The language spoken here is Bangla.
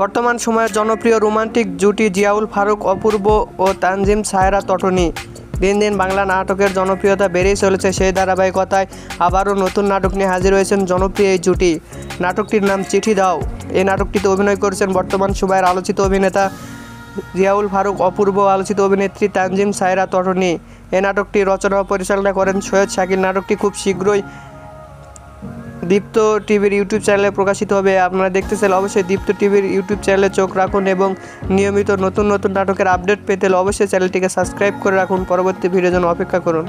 বর্তমান সময়ের জনপ্রিয় রোমান্টিক জুটি জিয়াউল ফারুক, অপূর্ব ও তানজিম সায়রা তটনি। দিন দিন বাংলা নাটকের জনপ্রিয়তা বেড়েই চলেছে সেই ধারাবাহিকতায়। আবারও নতুন নাটক নিয়ে হাজির হয়েছেন জনপ্রিয় এই জুটি। নাটকটির নাম চিঠি দাও। এই নাটকটিতে অভিনয় করেছেন বর্তমান সময়ের আলোচিত অভিনেতা জিয়াউল ফারুক, অপূর্ব আলোচিত অভিনেত্রী তানজিম সায়রা তটনি। এই নাটকটি রচনা ও পরিচালনা করেন সৈয়দ শাকির নাটকটি খুব শীঘ্রই দীপ্ত টিভির ইউটিউব চ্যানেলে প্রকাশিত হবে। আপনারা দেখতে চাইলে অবশ্যই দীপ্ত টিভির ইউটিউব চ্যানেলে চোখ রাখুন এবং নিয়মিত নতুন নতুন নাটকের আপডেট পেতে অবশ্যই চ্যানেলটিকে সাবস্ক্রাইব করে রাখুন। পরবর্তী ভিডিওর জন্য অপেক্ষা করুন।